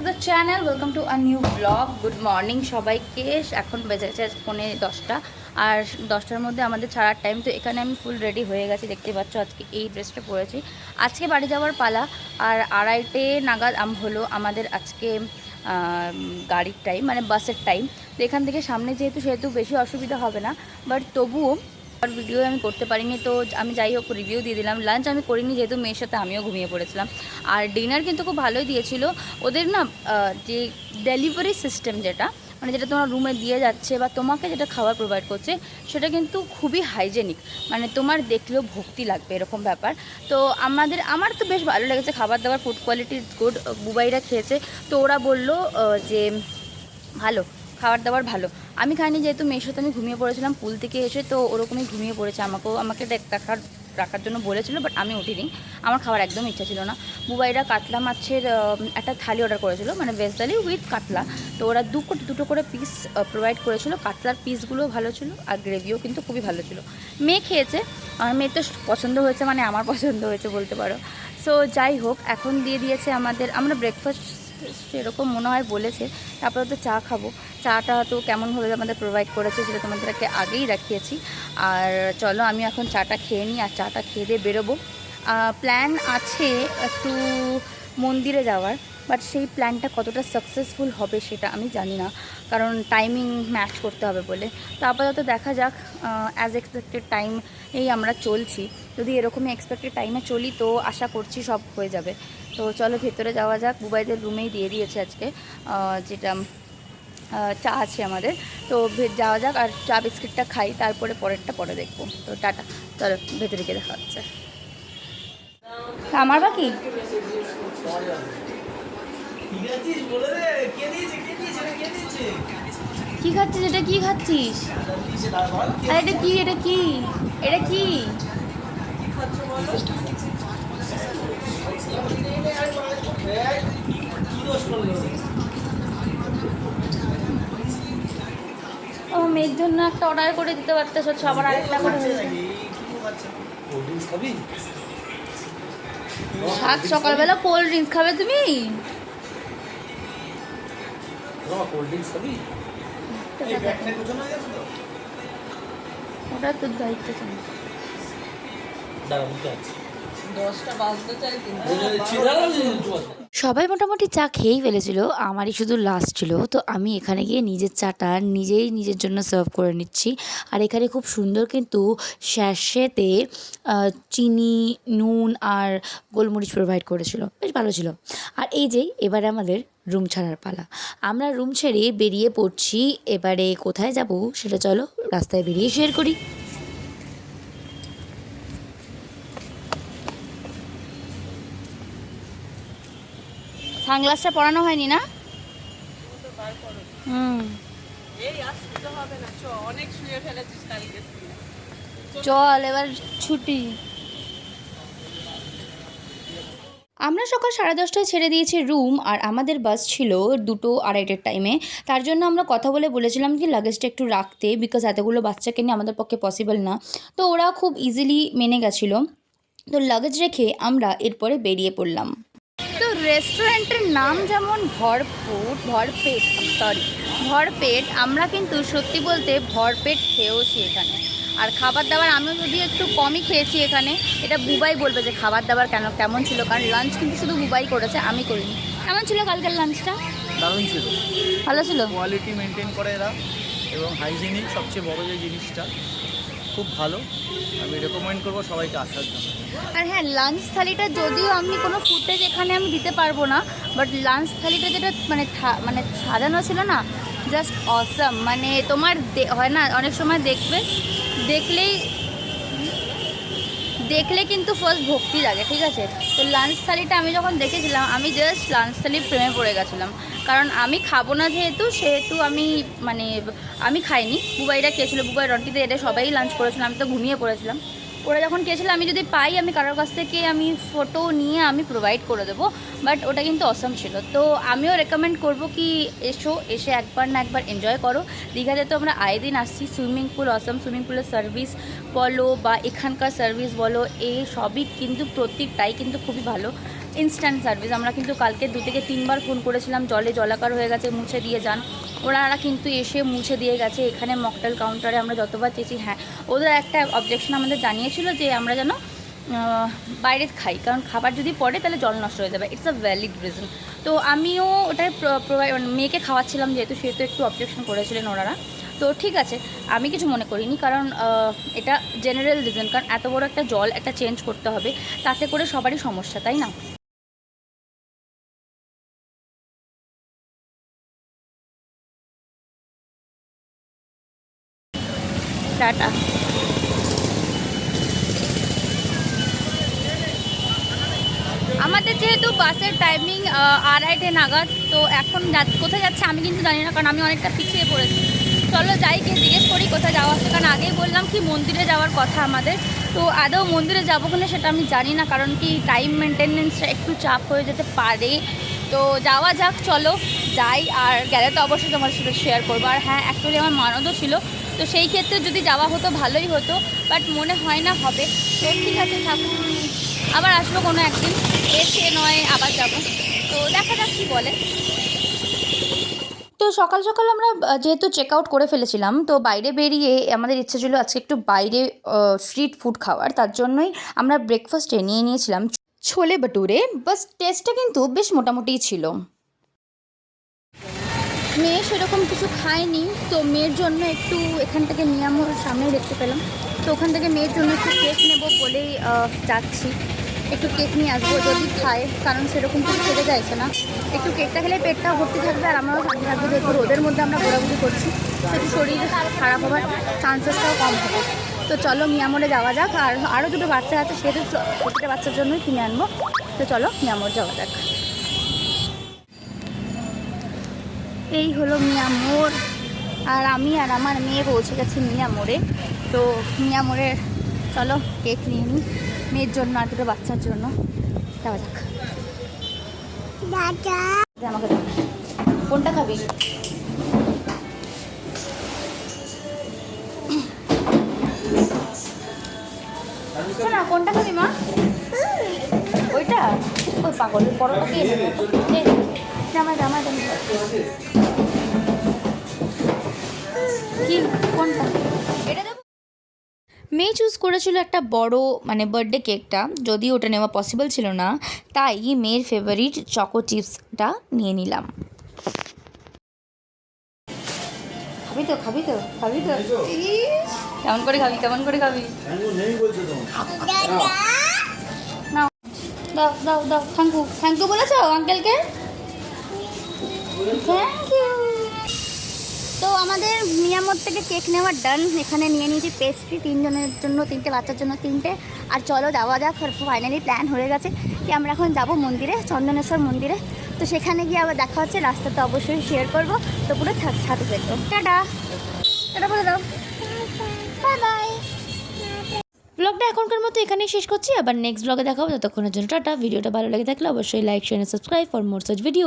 To the channel welcome to a new vlog good morning সবাইকে এখন বেজে গেছে পৌনে দশটা। আর দশটার মধ্যে আমাদের ছাড়ার টাইম তো এখানে আমি ফুল রেডি হয়ে গেছি। দেখতে পাচ্ছ, আজকে এই ড্রেসটা পরেছি। আজকে বাড়ি যাওয়ার পালা। আর আড়াইটে নাগাদ আম হলো আমাদের আজকে গাড়ির টাইম মানে বাসের টাইম তো এখান থেকে সামনে যেহেতু, সেহেতু বেশি অসুবিধা হবে না। বাট তবুও আর ভিডিও আমি করতে পারিনি, তো আমি যাই হোক রিভিউ দিয়ে দিলাম। লাঞ্চ আমি করিনি যেহেতু মেয়ের সাথে আমিও ঘুমিয়ে পড়েছিলাম। আর ডিনার কিন্তু খুব ভালোই দিয়েছিল। ওদের না যে ডেলিভারি সিস্টেম যেটা মানে যেটা তোমার রুমে দিয়ে যাচ্ছে বা তোমাকে যেটা খাবার প্রোভাইড করছে, সেটা কিন্তু খুবই হাইজেনিক মানে তোমার দেখলেও ভক্তি লাগবে এরকম ব্যাপার। তো আমাদের, আমার তো বেশ ভালো লেগেছে খাবার দাবার ফুড কোয়ালিটি গুড বুবাইরা খেয়েছে। তো ওরা বলল যে, ভালো খাবার দাবার ভালো। আমি খাইনি যেহেতু মেয়ের সাথে আমি ঘুমিয়ে পড়েছিলাম, পুল থেকে এসে তো ওরকমই ঘুমিয়ে পড়েছে। আমাকেও, আমাকে দেখার, রাখার জন্য বলেছিল বাট আমি উঠিনি। আমার খাওয়ার একদম ইচ্ছা ছিল না। বুবাইরা কাতলা মাছের একটা থালি অর্ডার করেছিল মানে ভেজ থালি উইথ কাতলা। তো ওরা দু দুটো করে পিস প্রোভাইড করেছিল। কাতলার পিসগুলোও ভালো ছিল আর গ্রেভিও কিন্তু খুবই ভালো ছিল। মেয়ে খেয়েছে। আমার মেয়ে তো পছন্দ হয়েছে মানে আমার পছন্দ হয়েছে বলতে পারো। সো যাই হোক, এখন দিয়ে দিয়েছে আমাদের, আমরা ব্রেকফাস্ট সেরকম মনে হয় বলেছে। তারপরে তো চা খাব। চাটা তো কেমনভাবে আমাদের প্রোভাইড করেছে সেটা তোমাদেরকে আগেই রাখিয়েছি আর চলো আমি এখন চাটা খেয়ে নিই আর চাটা খেয়ে দিয়ে বেরোবো। প্ল্যান আছে একটু মন্দিরে যাওয়ার বাট সেই প্ল্যানটা কতটা সাকসেসফুল হবে সেটা আমি জানি না। কারণ টাইমিং ম্যাচ করতে হবে বলে। তো আপাতত দেখা যাক অ্যাজ এক্সপেক্টেড টাইম এই আমরা চলছি। যদি এরকমই এক্সপেক্টেড টাইমে চলি তো আশা করছি সব হয়ে যাবে। তো চলো ভেতরে যাওয়া যাক। বুবাইদের রুমেই দিয়ে দিয়েছে আজকে যেটা চা আছে আমাদের। তো যাওয়া যাক আর চা বিস্কিটটা খাই তারপরে পরেরটা পরে দেখব। তো টাটা। চলো ভেতরে গিয়ে দেখা হচ্ছে। আমার বাকি কে? খাচ্ছিস? এটা কি খাচ্ছিস? এটা কি এটা কি? এটা কি? ও মেয়ের জন্য একটা অর্ডার করে দিতে পারতেছ সবার আরেকটা করে সাত সকালবেলা কোল্ড ড্রিঙ্কস খাবে তুমি? ওটা তোর দায়িত্ব ছিল। সবাই মোটামুটি চা খেয়েই ফেলেছিল আমারই শুধু লাস্ট ছিল তো আমি এখানে গিয়ে নিজের চাটা নিজেই নিজের জন্য সার্ভ করে নিচ্ছি। আর এখানে খুব সুন্দর কিন্তু স্যাশেতে আহ, চিনি নুন আর গোলমরিচ প্রোভাইড করেছিল বেশ ভালো ছিল। আর এই যে এবারে আমাদের রুম ছাড়ার পালা। আমরা রুম ছেড়ে বেরিয়ে পড়ছি এবারে কোথায় যাব সেটা চলো রাস্তায় বেরিয়ে শেয়ার করি। সানগ্লাসটা পরানো হয়নি না? হুম। চল এবার ছুটি। আমরা সকাল সাড়ে দশটায় ছেড়ে দিয়েছি রুম আর আমাদের বাস ছিল দুটো আড়াইটের টাইমে। তার জন্য আমরা কথা বলে বলেছিলাম কি লাগেজটা একটু রাখতে বিকজ এতগুলো বাচ্চাকে নিয়ে আমাদের পক্ষে পসিবল না। তো ওরা খুব ইজিলি মেনে গেছিল। তো লাগেজ রেখে আমরা এরপরে বেরিয়ে পড়লাম। তো রেস্টুরেন্টের নাম যেমন ভরপুর ভরপেট সরি ভরপেট আমরা কিন্তু সত্যি বলতে ভরপেট খেয়েওছি এখানে। আর খাবার দাবার আমিও যদি একটু কমই খেয়েছি এখানে এটা বুবাই বলবে যে খাবার দাবার কেন কেমন ছিল? কারণ লাঞ্চ কিন্তু শুধু বুবাই করেছে আমি করিনি। কেমন ছিল কালকের লাঞ্চটা দারুণ ছিল। ভালো ছিল? কোয়ালিটি মেনটেন করে এরা এবং হাইজিনিক সবচেয়ে বড় যে জিনিসটা খুব ভালো। আমি রেকমেন্ড করব সবাইকে আসার জন্য। আর হ্যাঁ লাঞ্চ থালিটা যদিও আমি কোনো ফুটেজ এখানে আমি দিতে পারব না বাট লাঞ্চ থালিটা যেটা মানে মানে সাজানো ছিল না জাস্ট অসাম মানে তোমার হয় না, অনেক সময় দেখবে, দেখলেই, দেখলে কিন্তু ফার্স্ট ভক্তি লাগে, ঠিক আছে? তো লাঞ্চ থালিটা আমি যখন দেখেছিলাম, আমি জাস্ট লাঞ্চ থালির প্রেমে পড়ে গেছিলাম। কারণ আমি খাব না যেহেতু, সেহেতু আমি মানে আমি খাইনি। বুবাইরা খেয়েছিল, বুবাই রন্টিতে এটা সবাই লাঞ্চ করেছিলাম আমি তো ঘুমিয়ে পড়েছিলাম। ওরা যখন গিয়েছিল আমি যদি পাই, আমি কারোর কাছ থেকে আমি ফটো নিয়ে আমি প্রোভাইড করে দেবো। বাট ওটা কিন্তু অসম ছিল। তো আমিও রেকমেন্ড করব কি এসো, এসে একবার না একবার এনজয় করো। দীঘাতে তো আমরা আয়ে দিন আসছি। সুইমিং পুল অসম সুইমিং পুলের সার্ভিস বলো বা এখানকার সার্ভিস বলো এই সবই কিন্তু প্রত্যেকটাই কিন্তু খুবই ভালো। ইনস্ট্যান্ট সার্ভিস আমরা কিন্তু কালকে দু থেকে তিনবার ফোন করেছিলাম, জলে জলাকার হয়ে গেছে, মুছে দিয়ে যান। ওনারা কিন্তু এসে মুছে দিয়ে গেছে, এখানে মকটেল কাউন্টারে আমরা যতবার চেয়েছি হ্যাঁ। ওদের একটা অবজেকশন আমাদের জানিয়েছিল যে আমরা যেন বাইরে খাই, কারণ খাবার যদি পড়ে তাহলে জল নষ্ট হয়ে যাবে। ইটস আ ভ্যালিড রিজন তো আমিও ওটাই প্রোভাইড মেয়েকে খাওয়াচ্ছিলাম যেহেতু সেহেতু একটু অবজেকশন করেছিলেন ওনারা। তো ঠিক আছে, আমি কিছু মনে করিনি, কারণ এটা জেনারেল রিজন কারণ এত বড় একটা জল, একটা চেঞ্জ করতে হবে, তাতে করে সবারই সমস্যা, তাই না? টাটা। আমাদের যেহেতু বাসের টাইমিং আড়াইটে নাগাদ, তো এখন কোথায় যাচ্ছে আমি কিন্তু জানি না, কারণ আমি অনেকটা পিছিয়ে পড়েছি। চলো যাই, গিয়ে জিজ্ঞেস করি কোথায় যাওয়া হচ্ছে কারণ আগেই বললাম কি মন্দিরে যাওয়ার কথা আমাদের। তো আদৌ মন্দিরে যাব কিনা সেটা আমি জানি না, কারণ কি টাইম মেনটেনেন্সটা একটু চাপ হয়ে যেতে পারে। তো যাওয়া যাক, চলো যাই, আর গেলে তো অবশ্যই তোমার সাথে শেয়ার করব। আর হ্যাঁ অ্যাকচুয়ালি আমার মানদও ছিল তো সেই ক্ষেত্রে যদি যাওয়া হতো, ভালোই হতো বাট মনে হয় না হবে। তো ঠিক আছে থাকুন আবার আসব কোনো একদিন। এসে নয়, আবার যাব। তো দেখা যাক কী বলে। তো সকাল সকাল আমরা যেহেতু চেক আউট করে ফেলেছিলাম, তো বাইরে বেরিয়ে আমাদের ইচ্ছে ছিল আজকে একটু বাইরে স্ট্রিট ফুড খাওয়ার। তার জন্যই আমরা ব্রেকফাস্টে নিয়ে নিয়েছিলাম। ছোলে বাটুরে বাস টেস্টটা কিন্তু বেশ মোটামুটিই ছিল। মেয়ে সেরকম কিছু খায়নি, তো মেয়ের জন্য একটু এখান থেকে নিয়ামোর সামনে দেখতে পেলাম। তো ওখান থেকে মেয়ের জন্য একটু কেক নেব বলেই যাচ্ছি। একটু কেক নিয়ে আসব যদি খায়, কারণ সেরকম কিছু খেতে চাইছে না। একটু কেকটা খেলে পেটটা ভর্তি থাকবে আর আমারও শান্তি থাকবে যেহেতু রোদের মধ্যে আমরা ঘোরাঘুরি করছি সেহেতু শরীর খারাপ হওয়ার চান্সেসটাও কম হবে। তো চলো মিয়ামোড়ে যাওয়া যাক, আর আরও দুটো বাচ্চা আছে, সেহেতু প্রতিটা বাচ্চার জন্যই কিনে আনব। তো চলো মিয়ামোড় যাওয়া যাক। এই হলো মিয়া মোড় আর আমি আর আমার মেয়ে পৌঁছে গেছি মিয়া মোড়ে। তো মিয়া মোড়ে চলো কেক নিয়ে নিই মেয়ের জন্য আর দুটো বাচ্চার জন্য। যাওয়া যাক। আমাকে। কোনটা খাবি? না কোনটা খাবি মা? ওইটা? ওই পাগলের পরোটা কে নেবে জামাই জামাই কি কোনটা? মেয়ে চুজ করেছিল একটা বড় মানে বার্থডে কেকটা যদি ওটা নেওয়া পসিবল ছিল না তাই মেয়ের ফেভারিট চকো চিপসটা নিয়ে নিলাম। খাবি তো খাবি তো খাবি তো। কেমন করে খাবি কেমন করে খাবি? নাও দাও দাও দাও থ্যাংক ইউ থ্যাংক ইউ বলেছ আঙ্কেলকে তো আমাদের মিয়ামোর থেকে কেক নেওয়ার ডান এখানে নিয়ে নিয়েছি পেস্ট্রি তিনজনের জন্য, তিনটে বাচ্চার জন্য তিনটে। আর চলো যাওয়া যাক ফাইনালি প্ল্যান হয়ে গেছে কি আমরা এখন যাব মন্দিরে, চন্দনেশ্বর মন্দিরে। তো সেখানে গিয়ে আবার দেখা হচ্ছে রাস্তাতে অবশ্যই শেয়ার করব। তো পুরো সাথে থেকো। টাটা। টাটা বলে দাও। ব্লগটা এখনকার মতো এখানেই শেষ করছি। আবার নেক্সট ব্লগে দেখাবো। ততক্ষণের জন্য টাটা। ভিডিওটা ভালো লেগে থাকলে অবশ্যই like share subscribe for more such video